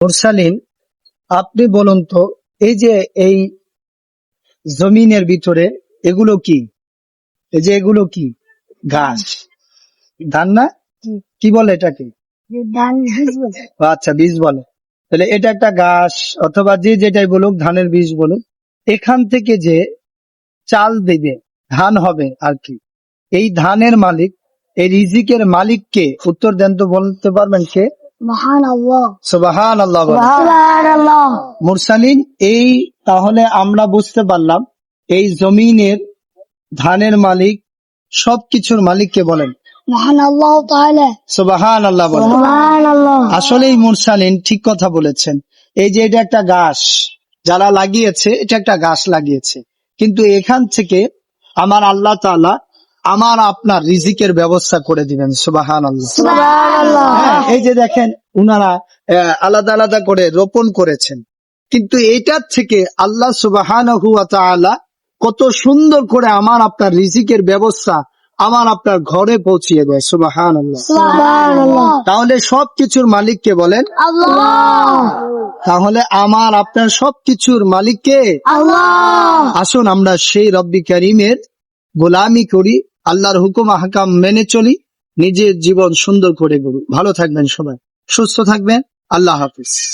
মুরসালিন আপনি বলুন তো এই যে এই জমিনের ভিতরে এগুলো কি? এই যে এগুলো কি? ঘাস। ধান না? কি বলে এটাকে? আচ্ছা বীজ বলে। তাহলে এটা একটা ঘাস অথবা যে যেটাই বলুক ধানের বীজ বলুক এখান থেকে যে চাল দেবে ধান হবে আর কি। এই ধানের মালিক এই রিজিকের মালিককে উত্তর দেন তো বলতে পারবেন কে? মুরসালিন এই তাহলে আমরা বুঝতে পারলাম এই জমিনের ধানের মালিক সবকিছুর মালিককে বলেন। সুবাহান আল্লাহ আসলেই মুরসালিন ঠিক কথা বলেছেন। এই যে এটা একটা গাছ যারা লাগিয়েছে এটা একটা গাছ লাগিয়েছে। কিন্তু এখান থেকে আমার আল্লাহ তাআলা আমার আপনার রিজিকের ব্যবস্থা করে দিবেন সুবাহান হ্যাঁ, এই যে দেখেন উনারা আলাদা আলাদা করে রোপণ করেছেন। কিন্তু এইটার থেকে আল্লাহ সুবাহান কত সুন্দর করে আমার আপনার রিজিকের ব্যবস্থা আমার আপনার ঘরে পৌঁছিয়ে দেয় সুবাহান তাহলে সবকিছুর মালিককে বলেন? তাহলে আমার আপনার সবকিছুর মালিককে আসুন আমরা সেই রব্বি করিমের গোলামি করি আল্লাহর হুকুম, আহকাম মেনে চলি। নিজের জীবন সুন্দর করে গুরু ভালো থাকবেন সবাই। সুস্থ থাকবেন। আল্লাহ হাফিজ।